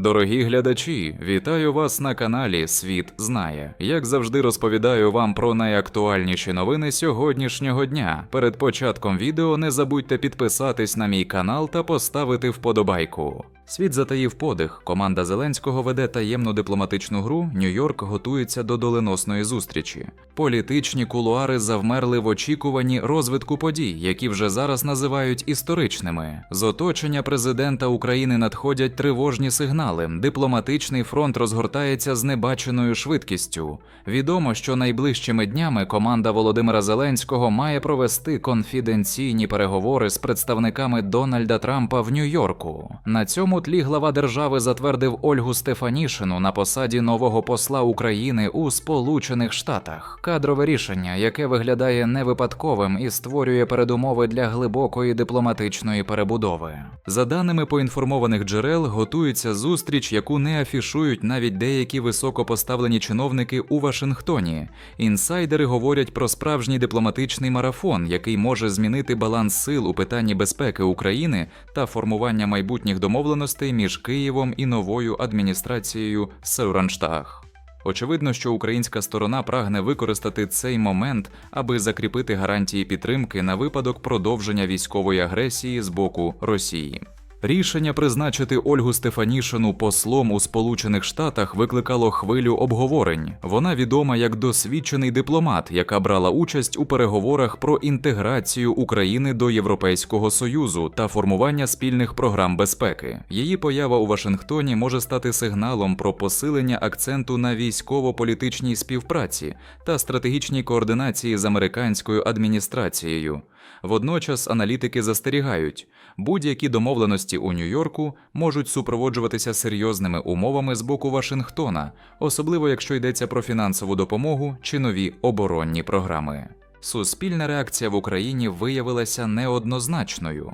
Дорогі глядачі, вітаю вас на каналі Світ Знає. Як завжди розповідаю вам про найактуальніші новини сьогоднішнього дня. Перед початком відео не забудьте підписатись на мій канал та поставити вподобайку. Світ затаїв подих. Команда Зеленського веде таємну дипломатичну гру. Нью-Йорк готується до доленосної зустрічі. Політичні кулуари завмерли в очікуванні розвитку подій, які вже зараз називають історичними. З оточення президента України надходять тривожні сигнали. Дипломатичний фронт розгортається з небаченою швидкістю. Відомо, що найближчими днями команда Володимира Зеленського має провести конфіденційні переговори з представниками Дональда Трампа в Нью-Йорку. На цьому тлі глава держави затвердив Ольгу Стефанішину на посаді нового посла України у Сполучених Штатах. Кадрове рішення, яке виглядає невипадковим і створює передумови для глибокої дипломатичної перебудови. За даними поінформованих джерел, готується зустріч, яку не афішують навіть деякі високопоставлені чиновники у Вашингтоні. Інсайдери говорять про справжній дипломатичний марафон, який може змінити баланс сил у питанні безпеки України та формування майбутніх домовленостей між Києвом і новою адміністрацією Сеуранштаг. Очевидно, що українська сторона прагне використати цей момент, аби закріпити гарантії підтримки на випадок продовження військової агресії з боку Росії. Рішення призначити Ольгу Стефанішину послом у Сполучених Штатах викликало хвилю обговорень. Вона відома як досвідчений дипломат, яка брала участь у переговорах про інтеграцію України до Європейського союзу та формування спільних програм безпеки. Її поява у Вашингтоні може стати сигналом про посилення акценту на військово-політичній співпраці та стратегічній координації з американською адміністрацією. Водночас аналітики застерігають, будь-які домовленості у Нью-Йорку можуть супроводжуватися серйозними умовами з боку Вашингтона, особливо якщо йдеться про фінансову допомогу чи нові оборонні програми. Суспільна реакція в Україні виявилася неоднозначною.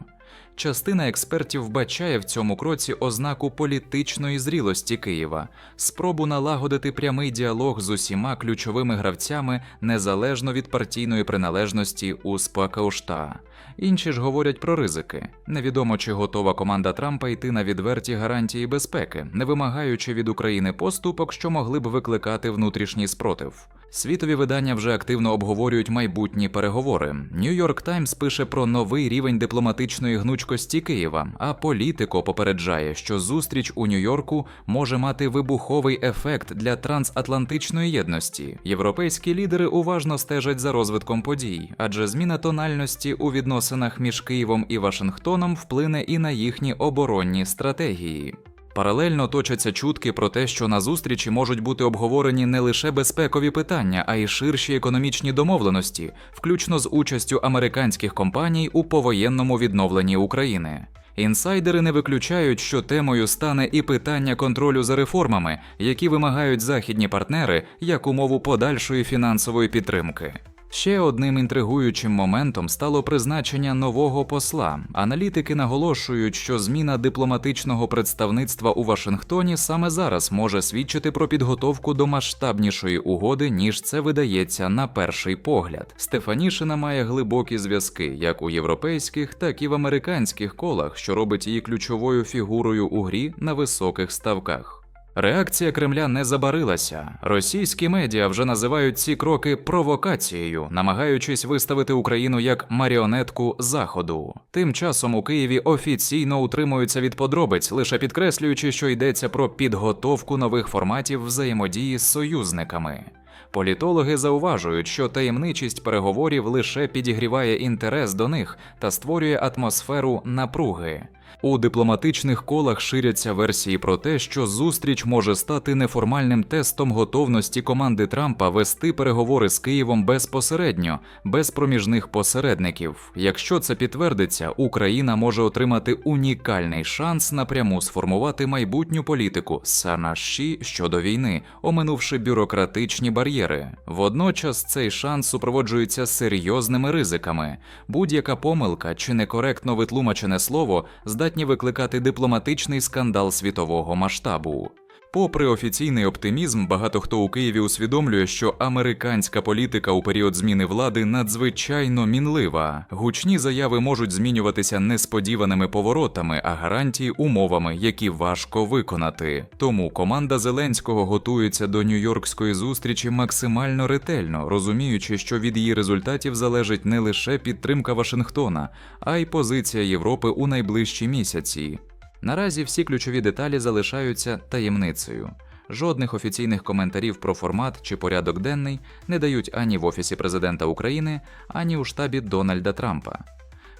Частина експертів вбачає в цьому кроці ознаку політичної зрілості Києва, спробу налагодити прямий діалог з усіма ключовими гравцями незалежно від партійної приналежності у СПКУШТА. Інші ж говорять про ризики. Невідомо, чи готова команда Трампа йти на відверті гарантії безпеки, не вимагаючи від України поступок, що могли б викликати внутрішній спротив. Світові видання вже активно обговорюють майбутні переговори. Нью-Йорк Таймс пише про новий рівень дипломатичної гнучкості Києва, а політико попереджає, що зустріч у Нью-Йорку може мати вибуховий ефект для трансатлантичної єдності. Європейські лідери уважно стежать за розвитком подій, адже зміна тональності у відносинах між Києвом і Вашингтоном вплине і на їхні оборонні стратегії. Паралельно точаться чутки про те, що на зустрічі можуть бути обговорені не лише безпекові питання, а й ширші економічні домовленості, включно з участю американських компаній у повоєнному відновленні України. Інсайдери не виключають, що темою стане і питання контролю за реформами, які вимагають західні партнери як умову подальшої фінансової підтримки. Ще одним інтригуючим моментом стало призначення нового посла. Аналітики наголошують, що зміна дипломатичного представництва у Вашингтоні саме зараз може свідчити про підготовку до масштабнішої угоди, ніж це видається на перший погляд. Стефанішина має глибокі зв'язки як у європейських, так і в американських колах, що робить її ключовою фігурою у грі на високих ставках. Реакція Кремля не забарилася. Російські медіа вже називають ці кроки провокацією, намагаючись виставити Україну як маріонетку Заходу. Тим часом у Києві офіційно утримуються від подробиць, лише підкреслюючи, що йдеться про підготовку нових форматів взаємодії з союзниками. Політологи зауважують, що таємничість переговорів лише підігріває інтерес до них та створює атмосферу напруги. У дипломатичних колах ширяться версії про те, що зустріч може стати неформальним тестом готовності команди Трампа вести переговори з Києвом безпосередньо, без проміжних посередників. Якщо це підтвердиться, Україна може отримати унікальний шанс напряму сформувати майбутню політику Санаші щодо війни, оминувши бюрократичні бар'єри. Водночас цей шанс супроводжується серйозними ризиками. Будь-яка помилка чи некоректно витлумачене слово здатні викликати дипломатичний скандал світового масштабу. Попри офіційний оптимізм, багато хто у Києві усвідомлює, що американська політика у період зміни влади надзвичайно мінлива. Гучні заяви можуть змінюватися несподіваними поворотами, а гарантії умовами, які важко виконати. Тому команда Зеленського готується до нью-йоркської зустрічі максимально ретельно, розуміючи, що від її результатів залежить не лише підтримка Вашингтона, а й позиція Європи у найближчі місяці. Наразі всі ключові деталі залишаються таємницею. Жодних офіційних коментарів про формат чи порядок денний не дають ані в Офісі президента України, ані у штабі Дональда Трампа.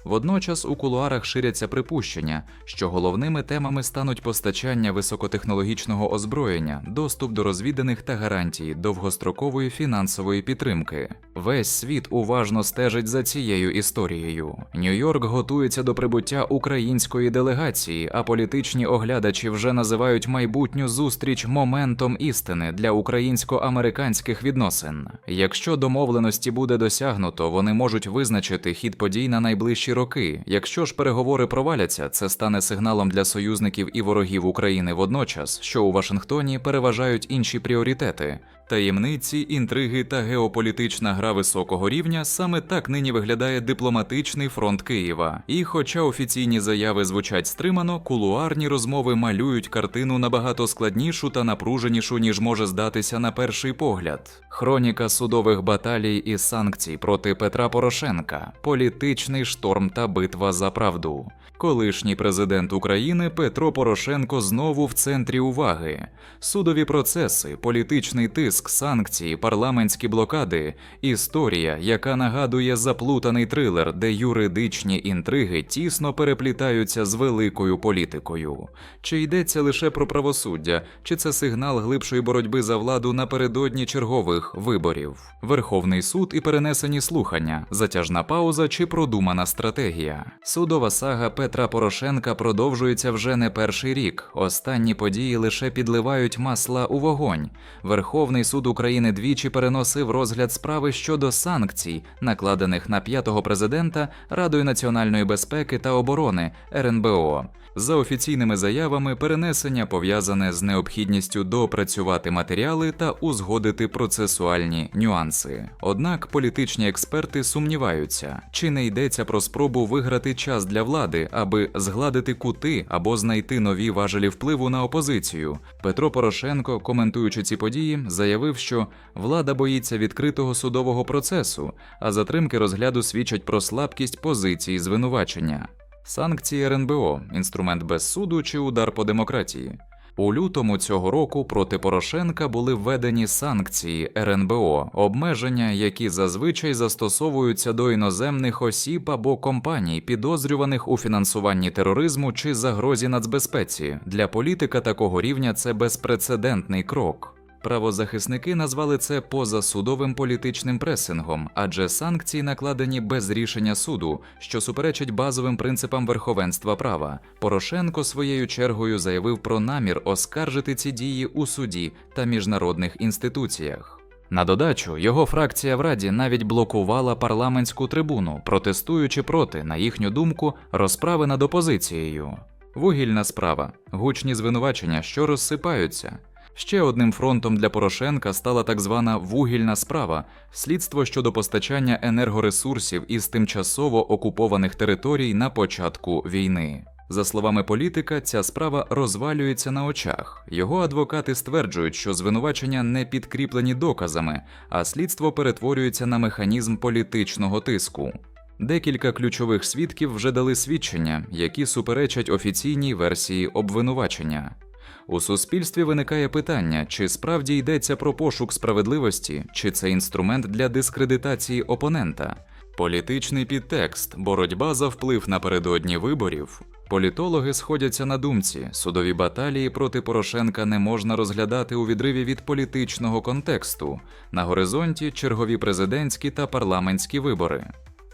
Водночас у кулуарах ширяться припущення, що головними темами стануть постачання високотехнологічного озброєння, доступ до розвіданих та гарантії довгострокової фінансової підтримки. Весь світ уважно стежить за цією історією. Нью-Йорк готується до прибуття української делегації, а політичні оглядачі вже називають майбутню зустріч моментом істини для українсько-американських відносин. Якщо домовленості буде досягнуто, вони можуть визначити хід подій на найближчі роки. Якщо ж переговори проваляться, це стане сигналом для союзників і ворогів України водночас, що у Вашингтоні переважають інші пріоритети. Таємниці, інтриги та геополітична гра високого рівня саме так нині виглядає дипломатичний фронт Києва. І, хоча офіційні заяви звучать стримано, кулуарні розмови малюють картину набагато складнішу та напруженішу, ніж може здатися на перший погляд. Хроніка судових баталій і санкцій проти Петра Порошенка, політичний шторм та битва за правду. Колишній президент України Петро Порошенко знову в центрі уваги. Судові процеси, політичний тиск, санкції, парламентські блокади, історія, яка нагадує заплутаний трилер, де юридичні інтриги тісно переплітаються з великою політикою. Чи йдеться лише про правосуддя, чи це сигнал глибшої боротьби за владу напередодні чергових виборів? Верховний суд і перенесені слухання, затяжна пауза чи продумана стратегія. Судова сага Петра Порошенка продовжується вже не перший рік. Останні події лише підливають масла у вогонь. Верховний суд України двічі переносив розгляд справи щодо санкцій, накладених на п'ятого президента Радою національної безпеки та оборони РНБО. За офіційними заявами, перенесення пов'язане з необхідністю доопрацювати матеріали та узгодити процесуальні нюанси. Однак політичні експерти сумніваються, чи не йдеться про спробу виграти час для влади, аби згладити кути або знайти нові важелі впливу на опозицію. Петро Порошенко, коментуючи ці події, заявив, що влада боїться відкритого судового процесу, а затримки розгляду свідчать про слабкість позиції звинувачення. Санкції РНБО інструмент без суду чи удар по демократії. У лютому цього року проти Порошенка були введені санкції РНБО, обмеження, які зазвичай застосовуються до іноземних осіб або компаній, підозрюваних у фінансуванні тероризму чи загрозі нацбезпеці. Для політика такого рівня це безпрецедентний крок. Правозахисники назвали це позасудовим політичним пресингом, адже санкції накладені без рішення суду, що суперечить базовим принципам верховенства права. Порошенко своєю чергою заявив про намір оскаржити ці дії у суді та міжнародних інституціях. На додачу, його фракція в Раді навіть блокувала парламентську трибуну, протестуючи проти, на їхню думку, розправи над опозицією. Вугільна справа, гучні звинувачення, що розсипаються. Ще одним фронтом для Порошенка стала так звана вугільна справа слідство щодо постачання енергоресурсів із тимчасово окупованих територій на початку війни. За словами політика, ця справа розвалюється на очах. Його адвокати стверджують, що звинувачення не підкріплені доказами, а слідство перетворюється на механізм політичного тиску. Декілька ключових свідків вже дали свідчення, які суперечать офіційній версії обвинувачення. У суспільстві виникає питання, чи справді йдеться про пошук справедливості, чи це інструмент для дискредитації опонента. Політичний підтекст, боротьба за вплив напередодні виборів. Політологи сходяться на думці, судові баталії проти Порошенка не можна розглядати у відриві від політичного контексту. На горизонті чергові президентські та парламентські вибори.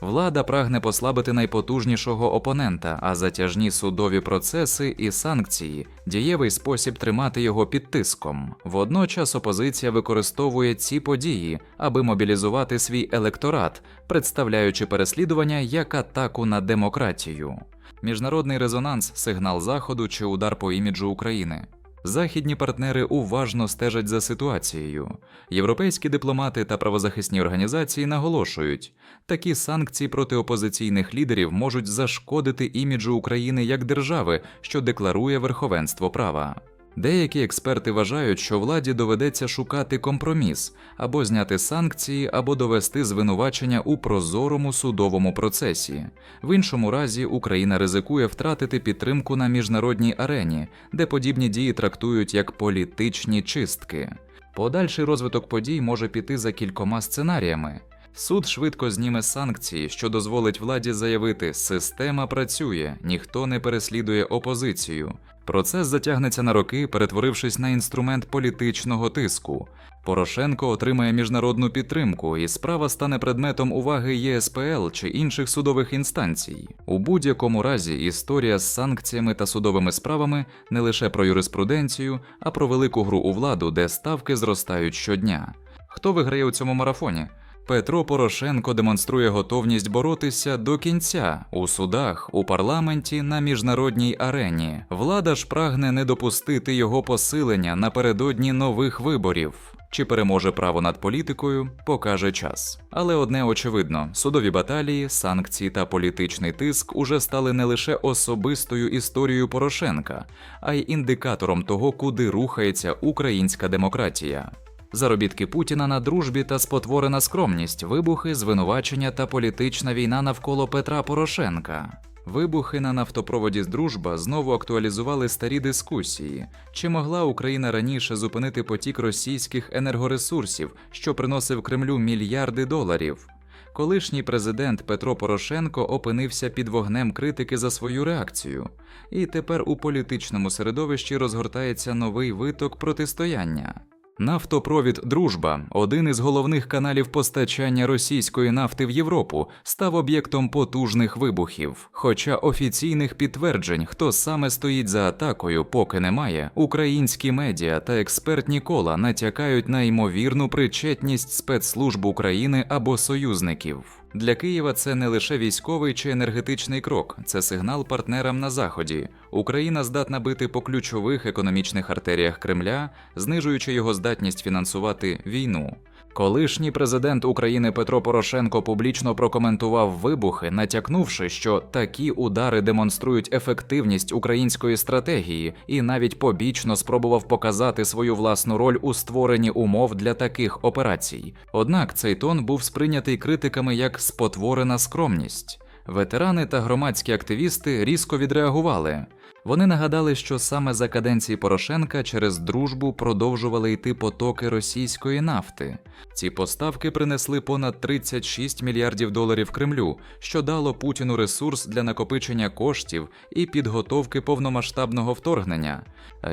Влада прагне послабити найпотужнішого опонента, а затяжні судові процеси і санкції дієвий спосіб тримати його під тиском. Водночас опозиція використовує ці події, аби мобілізувати свій електорат, представляючи переслідування як атаку на демократію. Міжнародний резонанс, сигнал заходу чи удар по іміджу України. Західні партнери уважно стежать за ситуацією. Європейські дипломати та правозахисні організації наголошують, такі санкції проти опозиційних лідерів можуть зашкодити іміджу України як держави, що декларує верховенство права. Деякі експерти вважають, що владі доведеться шукати компроміс або зняти санкції, або довести звинувачення у прозорому судовому процесі. В іншому разі Україна ризикує втратити підтримку на міжнародній арені, де подібні дії трактують як політичні чистки. Подальший розвиток подій може піти за кількома сценаріями. Суд швидко зніме санкції, що дозволить владі заявити, система працює, ніхто не переслідує опозицію. Процес затягнеться на роки, перетворившись на інструмент політичного тиску. Порошенко отримає міжнародну підтримку, і справа стане предметом уваги ЄСПЛ чи інших судових інстанцій. У будь-якому разі історія з санкціями та судовими справами не лише про юриспруденцію, а про велику гру у владу, де ставки зростають щодня. Хто виграє у цьому марафоні? Петро Порошенко демонструє готовність боротися до кінця у судах, у парламенті, на міжнародній арені. Влада ж прагне не допустити його посилення напередодні нових виборів. Чи переможе право над політикою, покаже час. Але одне очевидно: судові баталії, санкції та політичний тиск уже стали не лише особистою історією Порошенка, а й індикатором того, куди рухається українська демократія. Заробітки Путіна на дружбі та спотворена скромність, вибухи, звинувачення та політична війна навколо Петра Порошенка. Вибухи на нафтопроводі з дружба знову актуалізували старі дискусії: чи могла Україна раніше зупинити потік російських енергоресурсів, що приносив Кремлю мільярди доларів? Колишній президент Петро Порошенко опинився під вогнем критики за свою реакцію, і тепер у політичному середовищі розгортається новий виток протистояння. Нафтопровід Дружба, один із головних каналів постачання російської нафти в Європу, став об'єктом потужних вибухів. Хоча офіційних підтверджень, хто саме стоїть за атакою, поки немає, українські медіа та експертні кола натякають на ймовірну причетність спецслужб України або союзників. Для Києва це не лише військовий чи енергетичний крок, це сигнал партнерам на заході. Україна здатна бити по ключових економічних артеріях Кремля, знижуючи його здатність фінансувати війну. Колишній президент України Петро Порошенко публічно прокоментував вибухи, натякнувши, що такі удари демонструють ефективність української стратегії, і навіть побічно спробував показати свою власну роль у створенні умов для таких операцій. Однак цей тон був сприйнятий критиками як спотворена скромність. Ветерани та громадські активісти різко відреагували. Вони нагадали, що саме за каденції Порошенка через дружбу продовжували йти потоки російської нафти. Ці поставки принесли понад 36 мільярдів доларів Кремлю, що дало Путіну ресурс для накопичення коштів і підготовки повномасштабного вторгнення.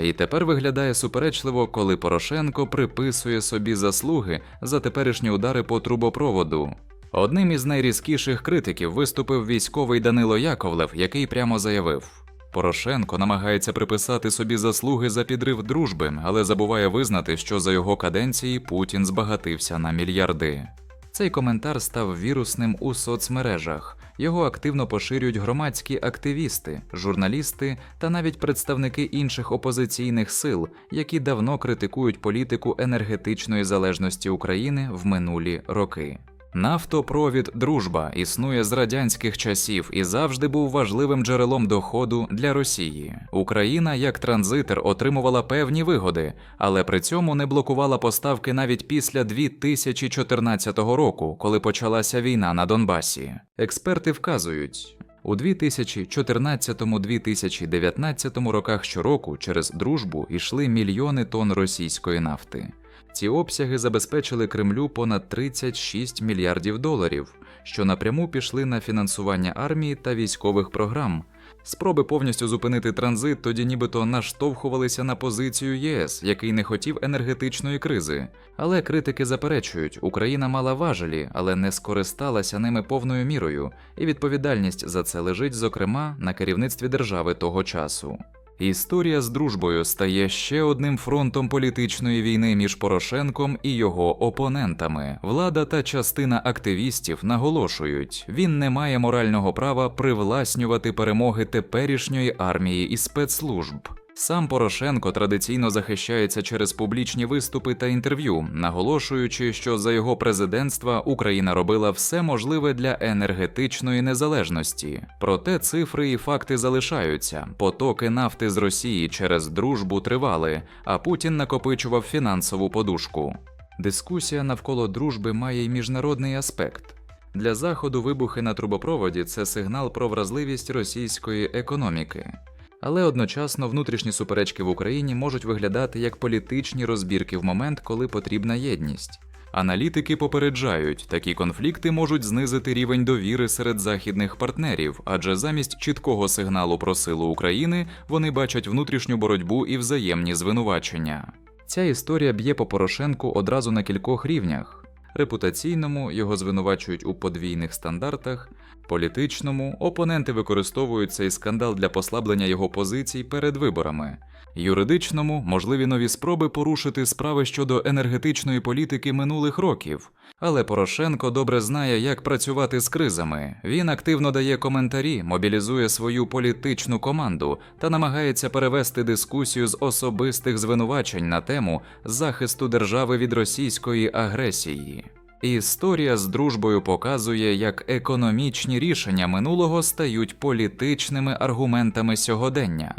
І тепер виглядає суперечливо, коли Порошенко приписує собі заслуги за теперішні удари по трубопроводу. Одним із найрізкіших критиків виступив військовий Данило Яковлев, який прямо заявив. Порошенко намагається приписати собі заслуги за підрив дружби, але забуває визнати, що за його каденції Путін збагатився на мільярди. Цей коментар став вірусним у соцмережах. Його активно поширюють громадські активісти, журналісти та навіть представники інших опозиційних сил, які давно критикують політику енергетичної залежності України в минулі роки. Нафтопровід Дружба існує з радянських часів і завжди був важливим джерелом доходу для Росії. Україна як транзитер отримувала певні вигоди, але при цьому не блокувала поставки навіть після 2014 року, коли почалася війна на Донбасі. Експерти вказують. У 2014-2019 роках щороку через дружбу йшли мільйони тонн російської нафти. Ці обсяги забезпечили Кремлю понад 36 мільярдів доларів, що напряму пішли на фінансування армії та військових програм. Спроби повністю зупинити транзит тоді нібито наштовхувалися на позицію ЄС, який не хотів енергетичної кризи. Але критики заперечують, Україна мала важелі, але не скористалася ними повною мірою, і відповідальність за це лежить, зокрема, на керівництві держави того часу. Історія з дружбою стає ще одним фронтом політичної війни між Порошенком і його опонентами. Влада та частина активістів наголошують, він не має морального права привласнювати перемоги теперішньої армії і спецслужб. Сам Порошенко традиційно захищається через публічні виступи та інтерв'ю, наголошуючи, що за його президентства Україна робила все можливе для енергетичної незалежності. Проте цифри і факти залишаються. Потоки нафти з Росії через дружбу тривали, а Путін накопичував фінансову подушку. Дискусія навколо дружби має й міжнародний аспект. Для заходу вибухи на трубопроводі це сигнал про вразливість російської економіки. Але одночасно внутрішні суперечки в Україні можуть виглядати як політичні розбірки в момент, коли потрібна єдність. Аналітики попереджають, такі конфлікти можуть знизити рівень довіри серед західних партнерів, адже замість чіткого сигналу про силу України вони бачать внутрішню боротьбу і взаємні звинувачення. Ця історія б'є по Порошенку одразу на кількох рівнях. Репутаційному його звинувачують у подвійних стандартах, політичному опоненти використовують цей скандал для послаблення його позицій перед виборами, юридичному можливі нові спроби порушити справи щодо енергетичної політики минулих років. Але Порошенко добре знає, як працювати з кризами. Він активно дає коментарі, мобілізує свою політичну команду та намагається перевести дискусію з особистих звинувачень на тему захисту держави від російської агресії. Історія з дружбою показує, як економічні рішення минулого стають політичними аргументами сьогодення.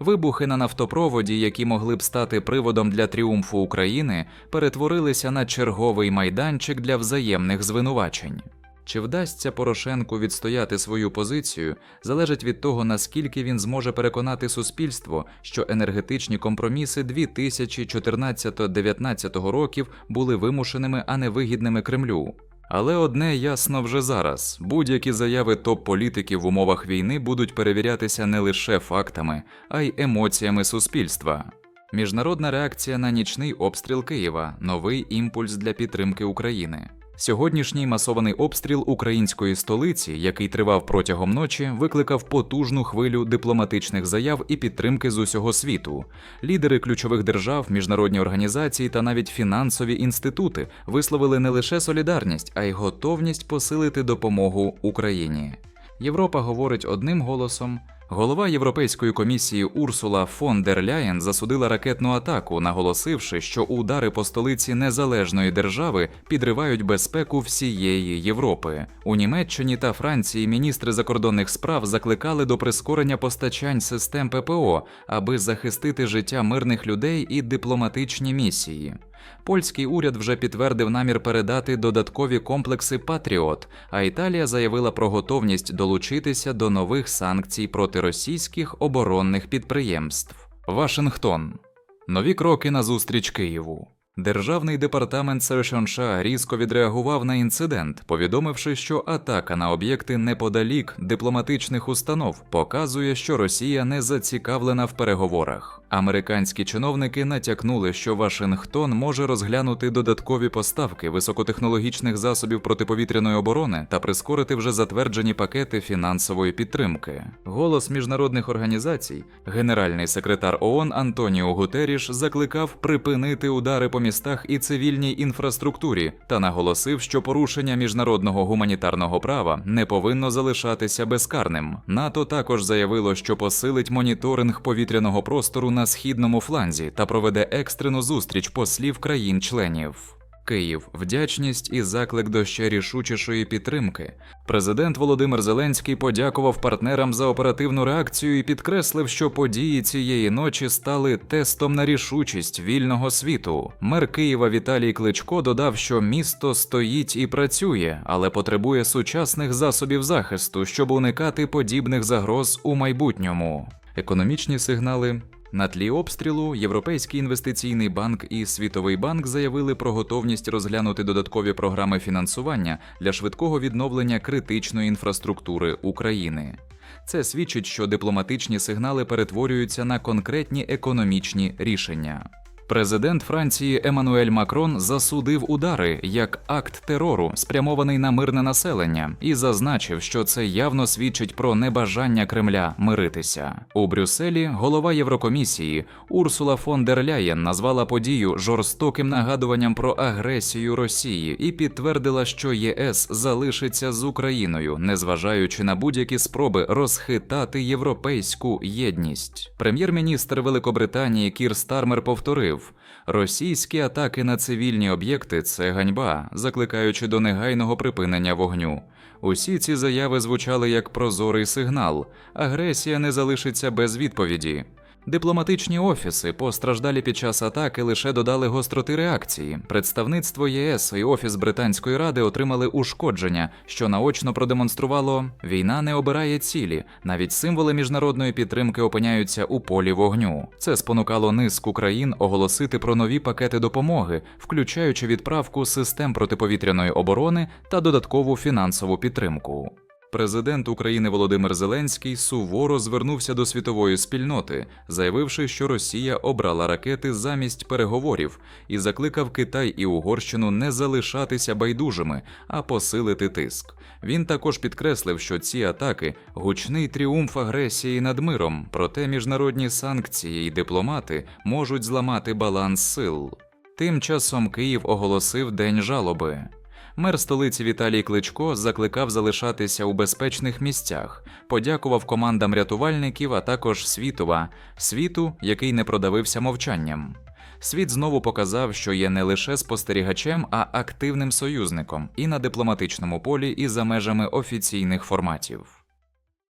Вибухи на нафтопроводі, які могли б стати приводом для тріумфу України, перетворилися на черговий майданчик для взаємних звинувачень. Чи вдасться Порошенку відстояти свою позицію, залежить від того, наскільки він зможе переконати суспільство, що енергетичні компроміси 2014-2019 років були вимушеними, а не вигідними Кремлю. Але одне ясно вже зараз: будь-які заяви топ-політиків в умовах війни будуть перевірятися не лише фактами, а й емоціями суспільства. Міжнародна реакція на нічний обстріл Києва новий імпульс для підтримки України. Сьогоднішній масований обстріл української столиці, який тривав протягом ночі, викликав потужну хвилю дипломатичних заяв і підтримки з усього світу. Лідери ключових держав, міжнародні організації та навіть фінансові інститути висловили не лише солідарність, а й готовність посилити допомогу Україні. Європа говорить одним голосом. Голова Європейської комісії Урсула фон дер Ляєн засудила ракетну атаку, наголосивши, що удари по столиці незалежної держави підривають безпеку всієї Європи. У Німеччині та Франції міністри закордонних справ закликали до прискорення постачань систем ППО, аби захистити життя мирних людей і дипломатичні місії. Польський уряд вже підтвердив намір передати додаткові комплекси Патріот, а Італія заявила про готовність долучитися до нових санкцій проти російських оборонних підприємств. Вашингтон. Нові кроки на зустріч Києву. Державний департамент США різко відреагував на інцидент, повідомивши, що атака на об'єкти неподалік дипломатичних установ показує, що Росія не зацікавлена в переговорах. Американські чиновники натякнули, що Вашингтон може розглянути додаткові поставки високотехнологічних засобів протиповітряної оборони та прискорити вже затверджені пакети фінансової підтримки. Голос міжнародних організацій, генеральний секретар ООН Антоніо Гутеріш закликав припинити удари по містах і цивільній інфраструктурі та наголосив, що порушення міжнародного гуманітарного права не повинно залишатися безкарним. НАТО також заявило, що посилить моніторинг повітряного простору на східному фланзі та проведе екстрену зустріч послів країн-членів. Київ, вдячність і заклик до ще рішучішої підтримки. Президент Володимир Зеленський подякував партнерам за оперативну реакцію і підкреслив, що події цієї ночі стали тестом на рішучість вільного світу. Мер Києва Віталій Кличко додав, що місто стоїть і працює, але потребує сучасних засобів захисту, щоб уникати подібних загроз у майбутньому. Економічні сигнали на тлі обстрілу Європейський інвестиційний банк і Світовий банк заявили про готовність розглянути додаткові програми фінансування для швидкого відновлення критичної інфраструктури України. Це свідчить, що дипломатичні сигнали перетворюються на конкретні економічні рішення. Президент Франції Еммануель Макрон засудив удари як акт терору, спрямований на мирне населення, і зазначив, що це явно свідчить про небажання Кремля миритися. У Брюсселі голова Єврокомісії Урсула фон дер Ляєн назвала подію жорстоким нагадуванням про агресію Росії і підтвердила, що ЄС залишиться з Україною, незважаючи на будь-які спроби розхитати європейську єдність. Прем'єр-міністр Великобританії Кір Стармер повторив. Російські атаки на цивільні об'єкти це ганьба, закликаючи до негайного припинення вогню. Усі ці заяви звучали як прозорий сигнал: агресія не залишиться без відповіді. Дипломатичні офіси, постраждалі під час атаки, лише додали гостроти реакції. Представництво ЄС і Офіс Британської ради отримали ушкодження, що наочно продемонструвало, війна не обирає цілі, навіть символи міжнародної підтримки опиняються у полі вогню. Це спонукало низку країн оголосити про нові пакети допомоги, включаючи відправку систем протиповітряної оборони та додаткову фінансову підтримку. Президент України Володимир Зеленський суворо звернувся до світової спільноти, заявивши, що Росія обрала ракети замість переговорів і закликав Китай і Угорщину не залишатися байдужими, а посилити тиск. Він також підкреслив, що ці атаки гучний тріумф агресії над миром, проте міжнародні санкції і дипломати можуть зламати баланс сил. Тим часом Київ оголосив день жалоби. Мер столиці Віталій Кличко закликав залишатися у безпечних місцях, подякував командам рятувальників, а також світова світу, який не продавився мовчанням. Світ знову показав, що є не лише спостерігачем, а активним союзником і на дипломатичному полі, і за межами офіційних форматів.